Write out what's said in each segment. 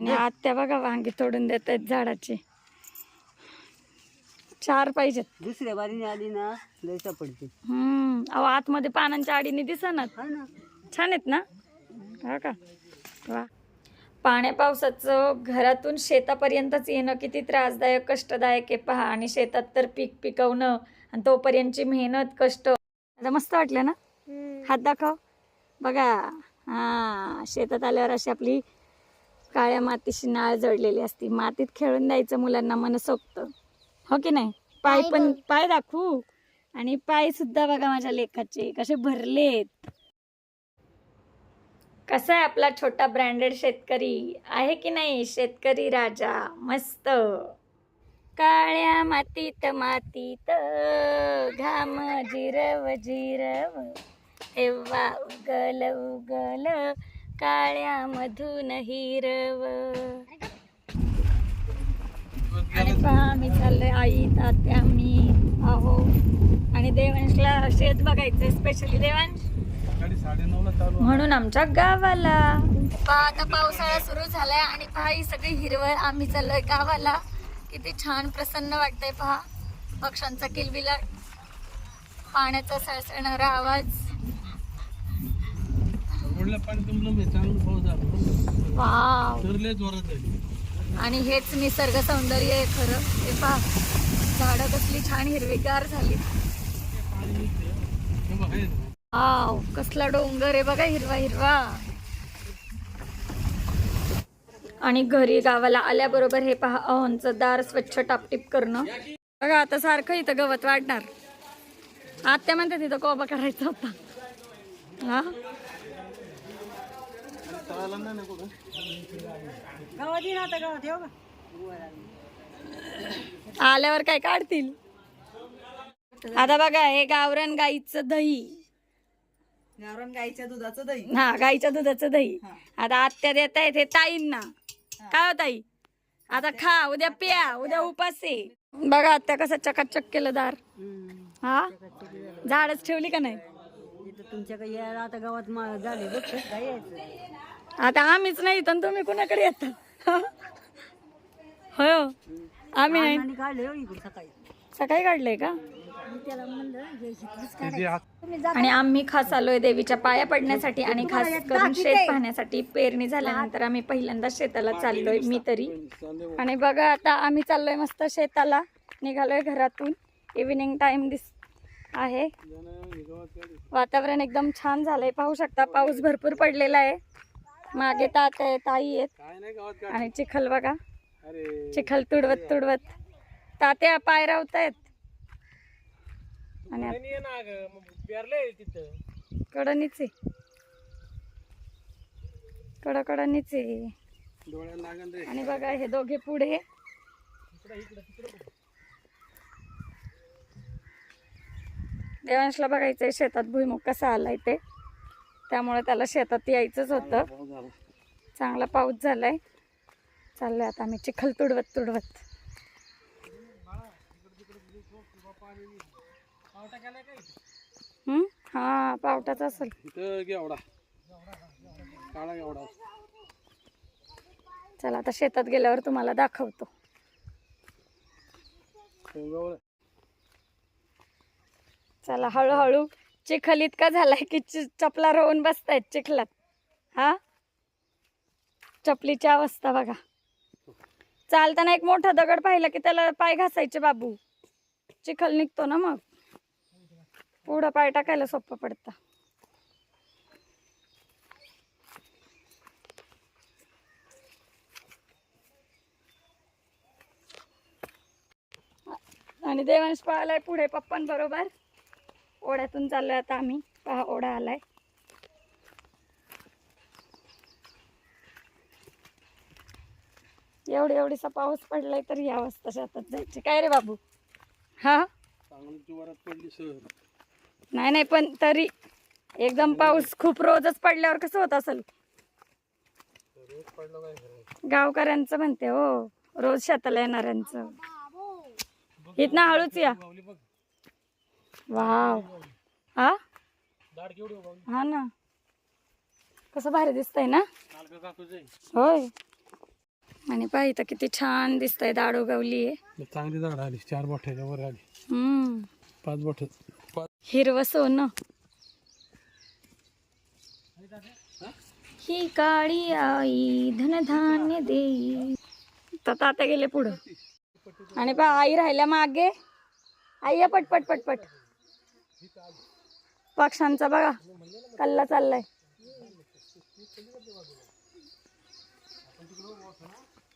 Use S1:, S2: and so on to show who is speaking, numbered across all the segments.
S1: आणि आत्या बघा वांगी तोडून देत आहेत झाडाची. चार पाहिजेत.
S2: दुसऱ्या बारीने आली ना लय सापडते.
S1: हम्म अहो आतमध्ये पानांच्या आडीने दिसनात
S2: हा ना.
S1: छान आहेत ना? हो का? वा. पाण्या पावसाचं घरातून शेतापर्यंतच येणं किती त्रासदायक कष्टदायक आहे पहा. आणि शेतात तर पीक पिकवणं आणि तोपर्यंतची मेहनत कष्ट. आता मस्त वाटलं ना? हात दाखव. बघा. हा. शेतात आल्यावर अशी आपली काळ्या मातीशी नाळ जडलेली असती. मातीत खेळून द्यायचं मुलांना मनसोक्त हो की नाही? पाय पण पाय दाखवू. आणि पाय सुद्धा बघा माझ्या लेखाचे. कसे भरलेत. कसा आहे आपला छोटा ब्रँडेड शेतकरी? आहे की नाही? शेतकरी राजा. मस्त. काळ्या मातीत मातीत घाम जिरव जिरव. तेव्हा उगल उगल काळ्या मधून हिरव आणि पहा मी चाललोय आई तात्या मी आहो. आणि देवांशला शेत बघायचंय स्पेशली देवांश. म्हणून आमच्या गावाला. पहा आता पावसाळा सुरू झालाय आणि पहा ही सगळी हिरवळ आम्ही चाललोय गावाला. किती छान प्रसन्न वाटतंय पहा. पक्ष्यांचा किलबिलाट पाण्याचा सळसळणारा आवाज.
S3: पाणी तुमलं मी चांगलं पाऊस झाला
S1: वाव.
S3: तर लय जोरात झाली
S1: आणि हेच निसर्ग सौंदर्य आहे खरं. हे पहा झाडं कसली छान हिरवीगार झाली.
S3: पाणी हे बघ, हे.
S1: वाव कसला डोंगर आहे बघा हिरवा हिरवा. आणि घरी गावाला आल्याबरोबर हे पहा अहोंचं दार स्वच्छ टापटीप करणं. बघा आता सारखं इथं गवत वाढणार. आत्या म्हणते तिथं कोबा करायचा होता. हा?
S2: गावात ये ना आता गावात येऊ का?
S1: आल्यावर काय काढतील? आता बघा हे गावरान गाईचं दही.
S2: गावरान गाईच्या दुधाचं दही.
S1: हा गाईच्या दुधाचं दही. आता आत्या देत आहेत हे ताईंना. काय हो ताई? आता खा उद्या प्या उद्या उपास आहे. बघा आत्या कसं चकाचक केलं दार. हा? झाडच ठेवली का नाही?
S2: तुमच्याकडे यायला आता गावात झाले बघ काय यायचं?
S1: आता आम्हीच नाही तर तुम्ही कुणाकडे येता? होय हो. आम्ही नाही.
S2: हो इकडे सकाळी.
S1: काढलंय का? आणि आम्ही खास आलोय देवीच्या पाया पडण्यासाठी आणि खास करून शेत पाहण्यासाठी पेरणी झाल्यानंतर आम्ही पहिल्यांदा शेताला चाललोय मी तरी. आणि बघा आता आम्ही चाललोय मस्त शेताला. निघालोय घरातून. इव्हिनिंग टाइम दिस आहे. वातावरण एकदम छान झालंय. पाहू शकता पाऊस भरपूर पडलेला आहे. मागे तात आहे ताई आहेत. आणि चिखल बघा. चिखल तुडवत तुडवत. तात्या पाय रावतायत. आणि
S3: नाही ये ना ग मग पेरलंय तिथं.
S1: कडणीच आहे. कडकडणीच आहे.
S3: डोळ्याला लागन रे.
S1: आणि बघा हे दोघे पुढे. देवांशला बघायचंय शेतात भुईमुग कसा आलाय ते. त्यामुळे त्याला शेतात यायचंच होतं.
S3: पाऊस झाला
S1: चांगला पाऊस झालाय. चाललोय आता आम्ही चिखल तुडवत तुडवत. हा? पावटाच असेल. चला आता शेतात गेल्यावर तुम्हाला दाखवतो. चला हळूहळू चिखल इतका झालाय की चि- चपला रोवून बसतायत चिखलात? हा? चपलीची अवस्था बघा. चालताना एक मोठा दगड पाहिला की त्याला पाय घासायचे बाबू. चिखल निघतो ना मग. पुढं पाय टाकायला सोपं पडतं. आणि देवांश पाहिलाय पुढे पप्पांबरोबर. ओढ्यातून चाललो आता आम्ही. पहा ओढा आलाय. एवढी एवढीसा पाऊस पडलाय तर या वाजता शेतात जायची. काय रे बाबू? हा? नाही नाही पण तरी एकदम पाऊस खूप रोजच पडल्यावर कसं होत असेल? गावकऱ्यांचं म्हणते हो रोज शेताला येणाऱ्यांचं. इथनं हळूच या. वाव. हा
S3: दाड हो
S1: ना. कसं भारी दिसतंय ना? होय. आणि पहा किती छान दिसतंय दाड उगवली आहे
S3: चांगली झाड आली चार बोठ्याच्या वर आली.
S1: हम्म.
S3: पाच पाच
S1: हिरवं सोनं. ही काळी आई धनधान्य देई तर तात्या गेले पुढं. आणि पहा आई राहिल्या मागे. आई या पटपट पटपट पक्ष्यांचा बघा कल्ला चाललाय.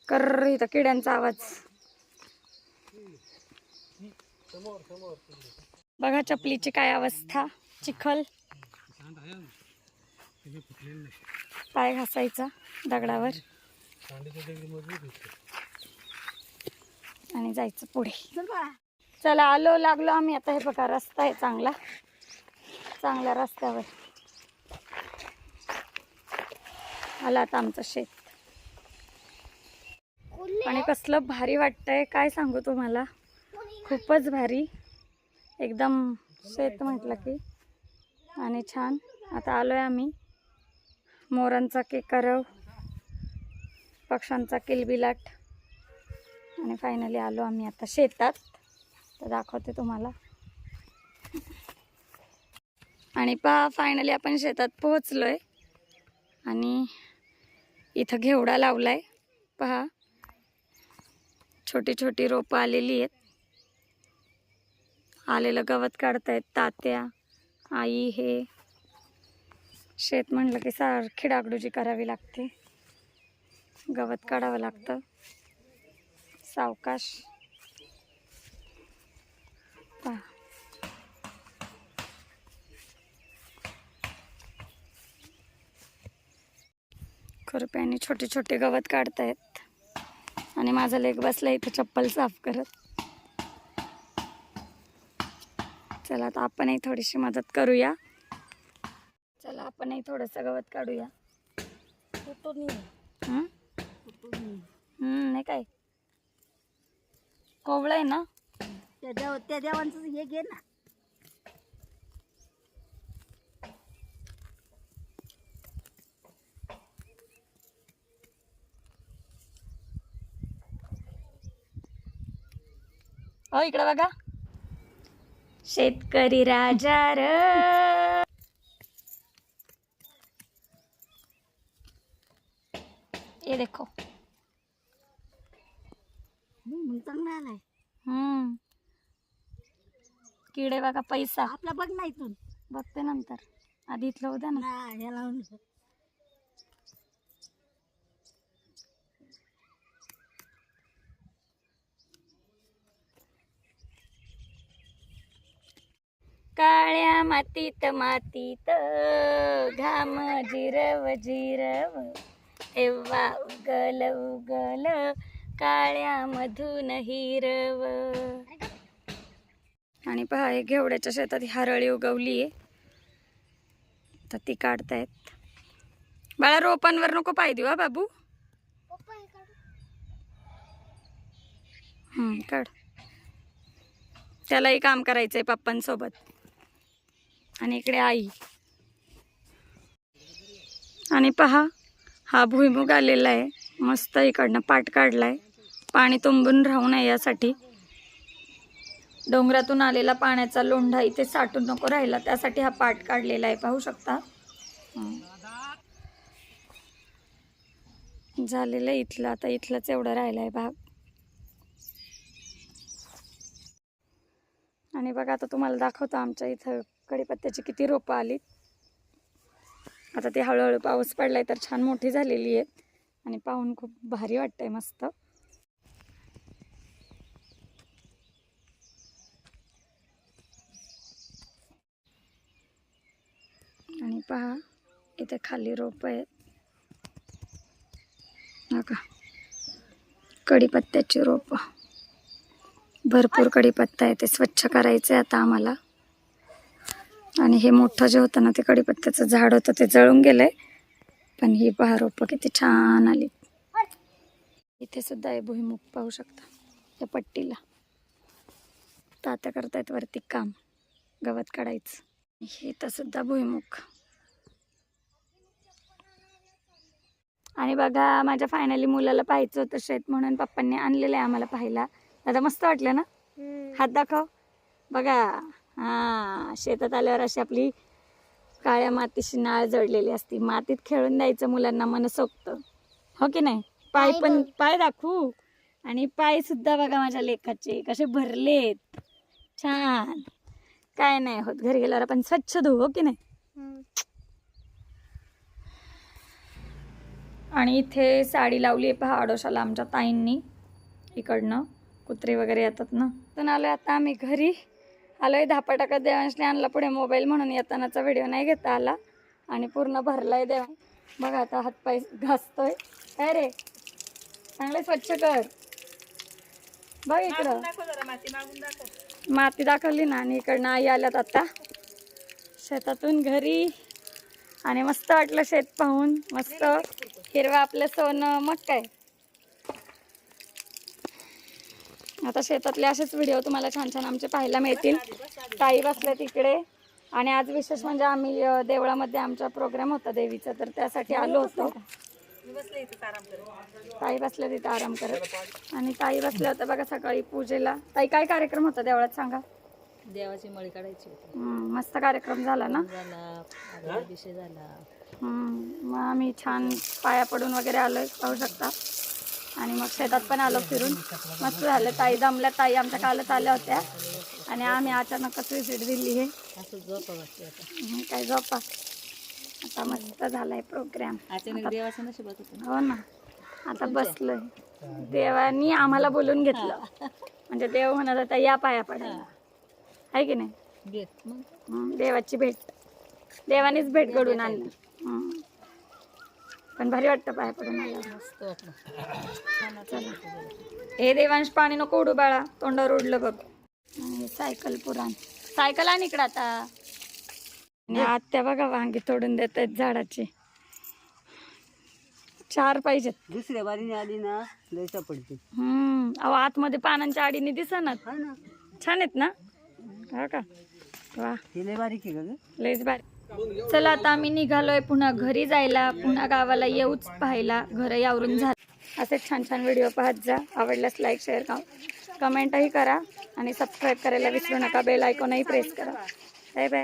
S1: कर इथं किड्यांचा आवाज. बघा चपलीची काय अवस्था चिखल. पाय घासायचा दगडावर. आणि जायचं पुढे. चला आलो लागलो आम्ही. आता हे बघा रस्ता आहे चांगला. चांगल्या रस्त्यावर. आला आता आमचं शेत. आणि कसलं भारी वाटतंय. काय सांगू तुम्हाला? खूपच भारी. एकदम शेत म्हटलं की. आणि छान. आता आलो आहे आम्ही. मोरांचा केकरव पक्ष्यांचा किलबिलाट. आणि फायनली आलो आम्ही आता शेतात. तर दाखवते तुम्हाला. आणि पहा फायनली आपण शेतात पोहोचलोय. आणि इथं घेवडा लावलाय. पहा छोटी छोटी रोपं आलेली आहेत. आलेलं गवत काढतायत तात्या आई हे. शेत म्हणलं की सारखी डागडुजी करावी लागते. गवत काढावं लागतं. सावकाश. पहा खुरप्याने छोटे छोटे गवत काढतायत. आणि माझा लेग बसला इथं चप्पल साफ करत. चला आता आपणही थोडीशी मदत करूया. चला आपणही थोडंसं गवत काढूया. नाही काय? कोवळं आहे ना?
S2: त्या देव त्या देवांचं हे घे ना.
S1: हो इकडं बघा. शेतकरी राजा र. ये देखो
S2: मग चांगला आलाय
S1: हम्म किडे बघा पैसा.
S2: आपला बघ ना इथून.
S1: बघते नंतर. आधी इथलं होतं ना.
S2: ना ह्याला
S1: काळ्या मातीत मातीत घाम जिरव जिरव एव्हा उगल उगल काळ्या मधून हिरव. आणि पहा हे घेवड्याच्या शेतात हरळी उगवली आहे. तर ती काढतायत. बाळा रोपांवर नको पाय देऊ हा बाबू. काढ. त्यालाही काम करायचंय पप्पांसोबत. आणि इकडे आई. आणि पहा हा भुईमुग आलेला आहे. मस्त इकडनं पाट काढलाय. पाणी तुंबून राहू नये यासाठी. डोंगरातून आलेला पाण्याचा लोंढा इथे साठून नको राहिला. त्यासाठी हा पाट काढलेला आहे. पाहू शकता? झालेलं आहे इथलं. आता इथलंच एवढं राहिलं आहे भाग. आणि बघा आता तुम्हाला दाखवतो आमच्या इथं कडीपत्त्याची किती रोपं आलीत आता ती हळूहळू पाऊस पडलाय तर छान मोठी झालेली आहेत आणि पाहून खूप भारी वाटतंय मस्त आणि पहा इथे खाली रोप आहेत. का कढीपत्त्याची रोपं. भरपूर कढीपत्ता आहे ते स्वच्छ करायचं आहे आता आम्हाला. आणि हे मोठं जे होतं ना ते कढीपत्त्याचं झाड होतं ते जळून गेलंय. पण ही पहा रोपं किती छान आली. इथे सुद्धा हे भुईमुग पाहू शकता या पट्टीला. तात्या करतायत वरती काम गवत काढायचं. हे तर सुद्धा भुईमुख आणि बघा माझ्या फायनली मुलाला पाहायचं होतं शेत म्हणून पप्पांनी आणलेलं आहे आम्हाला पाहायला. दादा मस्त वाटलं ना? हात दाखव. बघा हा शेतात आल्यावर अशी आपली काळ्या मातीशी नाळ जडलेली असती. मातीत खेळून द्यायचं मुलांना मनसोक्त हो की नाही? पाय पण पाय दाखवू. आणि पाय सुद्धा बघा माझ्या लेखाचे कसे भरलेत. छान. काय नाही होत. घरी गेल्यावर आपण स्वच्छ धुवू हो की नाही? आणि इथे साडी लावली आहे पहा आडोशाला आमच्या ताईंनी. इकडनं कुत्रे वगैरे येतात ना. तर आलोय आता आम्ही घरी. आलोय धापा टाकत देवांशने आणला पुढे मोबाईल म्हणून. येतानाचा व्हिडिओ नाही घेता आला. आणि पूर्ण भरलाय देवा. बघा आता हातपाय घासतोय. काय रे? चांगले स्वच्छ कर. बघ इकडं. माती दाखवली ना आणि इकडनं आई आल्यात आता. शेतातून घरी. आणि मस्त वाटलं शेत पाहून. मस्त. हिरवं आपलं सोनं मग काय? आता शेतातले असेच व्हिडिओ तुम्हाला छान छान आमचे पाहायला मिळतील. ताई बसल्या तिकडे. आणि आज विशेष म्हणजे आम्ही देवळामध्ये आमचा प्रोग्राम होता देवीचा तर त्यासाठी आलो होतो. ताई बसल्या तिथे आराम करत. आणि ताई बसल्या होत्या बघा सकाळी पूजेला. ताई काय कार्यक्रम होता देवळात सांगा?
S2: देवाची मळी काढायची
S1: मस्त कार्यक्रम झाला ना?
S2: झाला.
S1: मग आम्ही छान पाया पडून वगैरे आलोय पाहू शकता. आणि मग शेतात पण आलो फिरून. मस्त झालं. ताई दमल्या ताई आमच्या कालच आल्या होत्या. आणि आम्ही अचानकच विजिट दिली हे. काय झोपा. आता मस्त झालाय प्रोग्राम हो ना. आता बसलोय. देवानी आम्हाला बोलून घेतलं. म्हणजे देव म्हणत होता या पाया पडायला. आहे की नाही? देवाची भेट. देवानीच भेट घडून आणली. पण भारी वाटतं पाया पडून आल्यावर. हे देवांश पाणी नको उडू बाळा. तोंडावर उडलं बघ. आणि सायकल पुराण. सायकल आणि इकडं आता. आणि आत्या बघा वांगी तोडून देत आहेत झाडाची. चार पाहिजेत.
S2: दुसऱ्या बारीने आली ना लय पडते
S1: हम्म. अहो आतमध्ये पानांच्या आडीने दिसणार
S2: हा ना.
S1: छान आहेत ना? हा का? वा.
S2: ही लय बारीक आहे का ग?
S1: लयच भारी चला आता आम्ही निघालोय पुन्हा घरी जायला पुन्हा गावाला येऊच पाहायला. घर यावरून झालं. असेच छान छान व्हिडिओ पाहत जा. आवडल्यास लाईक शेअर का कमेंटही करा आणि सबस्क्राईब करायला विसरू नका. बेल आयकॉनही प्रेस करा. Bye bye